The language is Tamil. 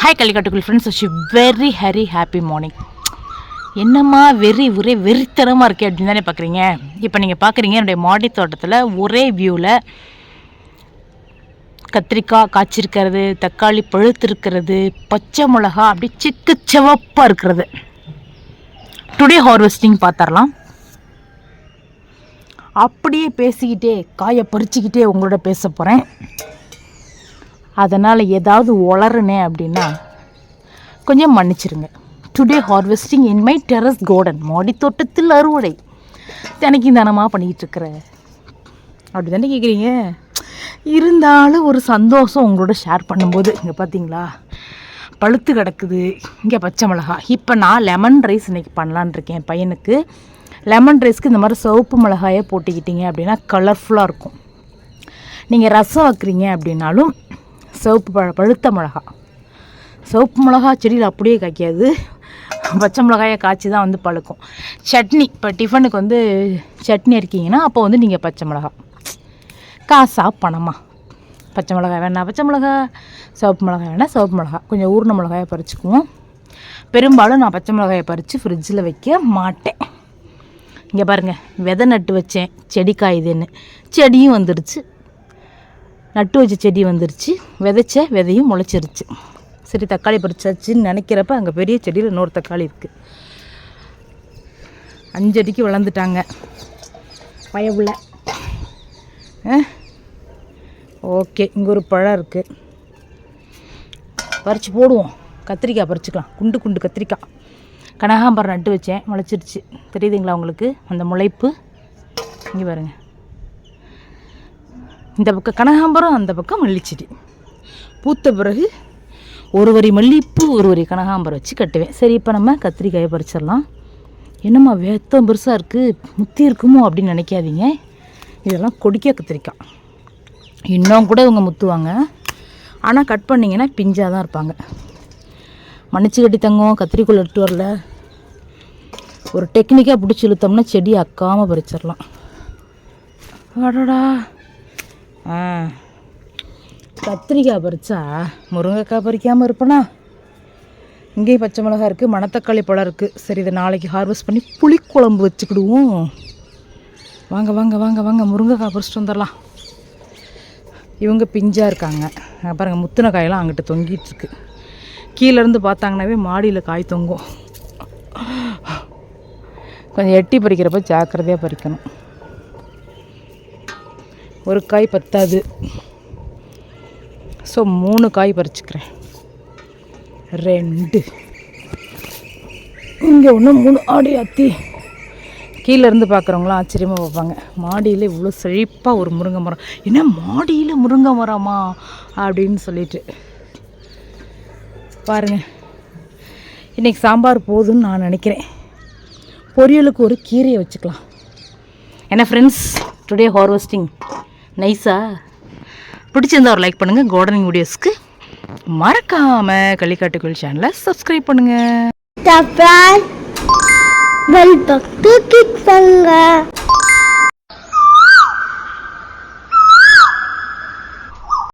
ஹாய் கலிக்காட்டுக்குள் ஃப்ரெண்ட்ஸ் வச்சு வெரி ஹரி ஹாப்பி மார்னிங் என்னம்மா வெறி ஒரே வெறித்தனமாக இருக்கே அப்படின்னு தானே பார்க்குறீங்க இப்போ நீங்கள் பார்க்குறீங்க என்னுடைய மாடி தோட்டத்தில் ஒரே வியூவில் கத்திரிக்காய் காய்ச்சிருக்கிறது தக்காளி பழுத்திருக்கிறது பச்சை மிளகா அப்படி சிக்கு சிவப்பாக இருக்கிறது. டுடே ஹார்வெஸ்டிங் பார்த்துடலாம் அப்படியே பேசிக்கிட்டே காயை பறிச்சுக்கிட்டே உங்களோட பேச போகிறேன் அதனால் ஏதாவது உளறுனே அப்படின்னா கொஞ்சம் மன்னிச்சிருங்க. Today harvesting in my terrace garden மாடி தோட்டத்தில் அறுவடை. தினைக்கும் தானமாக பண்ணிக்கிட்டு இருக்கிற. அப்படி தானே கேட்குறீங்க இருந்தாலும் ஒரு சந்தோஷம் உங்களோட ஷேர் பண்ணும்போது. இங்கே பார்த்தீங்களா பழுத்து கிடக்குது. இங்கே பச்சை மிளகா. இப்போ நான் லெமன் ரைஸ் இன்றைக்கி பண்ணலான் இருக்கேன் பையனுக்கு. லெமன் ரைஸ்க்கு இந்த மாதிரி சிவப்பு மிளகாயை போட்டுக்கிட்டீங்க அப்படின்னா கலர்ஃபுல்லாக இருக்கும். நீங்கள் ரசம் வைக்கிறீங்க அப்படின்னாலும் சிவப்பு பழ பழுத்த மிளகா. சிவப்பு மிளகா செடியில் அப்படியே காய்க்காது. பச்சை மிளகாயை காய்ச்சி தான் வந்து பழுக்கும். சட்னி இப்போ டிஃபனுக்கு வந்து சட்னி இருக்கீங்கன்னா அப்போ வந்து நீங்கள் பச்சை மிளகா. காசா பணமா? பச்சை மிளகாய் வேணா பச்சை மிளகா சிவப்பு மிளகாய் வேணா சிவப்பு மிளகா. கொஞ்சம் ஊர்ன மிளகாயை பறிச்சுக்குவோம். பெரும்பாலும் நான் பச்சை மிளகாயை பறித்து ஃப்ரிட்ஜில் வைக்க மாட்டேன். இங்கே பாருங்கள் விதை நட்டு வச்சேன் செடி காயுதுன்னு. செடியும் வந்துடுச்சு. நட்டு வச்ச செடி வந்துருச்சு. விதைச்ச விதையும் முளைச்சிருச்சு. சரி தக்காளி பறிச்சாச்சுன்னு நினைக்கிறப்ப அங்கே பெரிய செடியில் இன்னொரு தக்காளி இருக்குது அஞ்சடிக்கு வளர்ந்துட்டாங்க. பயவுள்ள ஓகே இங்கே ஒரு பழம் இருக்குது பறித்து போடுவோம். கத்திரிக்காய் பறிச்சுக்கலாம். குண்டு குண்டு கத்திரிக்காய். கனகாம்பரம் நட்டு வச்சேன். முளைச்சிருச்சு. தெரியுதுங்களா உங்களுக்கு? அந்த முளைப்பு. இங்கே பாருங்கள் இந்த பக்கம் கனகாம்பரம் அந்த பக்கம் மல்லிச்செடி. பூத்த பிறகு ஒரு வரி மல்லிப்பூ ஒரு வரி கனகாம்பரம் வச்சு கட்டுவேன். சரி இப்போ நம்ம கத்திரிக்காயை பறிச்சிடலாம். என்னம்மா வேத்தம் பெருசாக இருக்குது முத்தி இருக்குமோ அப்படின்னு நினைக்காதீங்க. இதெல்லாம் கொடிக்க கத்திரிக்காய். இன்னும் கூட இவங்க முத்துவாங்க. ஆனால் கட் பண்ணிங்கன்னா பிஞ்சாக தான் இருப்பாங்க. மன்னிச்சு கட்டி தங்கம் கத்திரிக்கோள் எடுத்து வரல. ஒரு டெக்னிக்காக பிடிச்சி இழுத்தோம்னா செடி அக்காமல் பறிச்சிடலாம். அடடா. கத்திரிக்காய் பறிச்சா? முருங்கைக்காய் பறிக்காமல் இருப்பனா? இங்கேயும் பச்சை மிளகா இருக்குது மணத்தக்காளி பழம் இருக்குது சரி இதை நாளைக்கு ஹார்வெஸ்ட் பண்ணி புளிக்குழம்பு வச்சுக்கிடுவோம். வாங்க வாங்க வாங்க வாங்க முருங்கைக்காய் பறிச்சிட்டு வந்துடலாம். இவங்க பிஞ்சாக இருக்காங்க. அங்க பாருங்க முத்தின காயெல்லாம் அங்கிட்ட தொங்கிட்டுருக்கு கீழேருந்து பார்த்தாங்கனாவே மாடியில் காய் தொங்கும். கொஞ்சம் எட்டி பறிக்கிறப்ப ஜாக்கிரதையாக பறிக்கணும். ஒரு காய் பத்தாது. ஸோ மூணு காய் பறிச்சுக்கிறேன். ரெண்டு. இங்கே ஒன்று மூணு ஆடி அத்தி கீழே இருந்து பார்க்குறவங்களாம் ஆச்சரியமாக பார்ப்பாங்க. மாடியில் இவ்வளோ செழிப்பாக ஒரு முருங்கை மரம். என்ன மாடியில் முருங்கை மரமா? அப்படின்னு சொல்லிட்டு. பாருங்கள் இன்றைக்கி சாம்பார் போதும்னு நான் நினைக்கிறேன். பொரியலுக்கு ஒரு கீரையை வச்சுக்கலாம். என்ன ஃப்ரெண்ட்ஸ் டுடே ஹார்வெஸ்டிங் நைஸா பிடிச்சிருந்தா ஒரு லைக் பண்ணுங்கள் கார்டனிங் வீடியோஸ்க்கு மறக்காமல் களிக்காட்டுக்குள் சேனலை சப்ஸ்கிரைப் பண்ணுங்கள் Tapal. Bell button.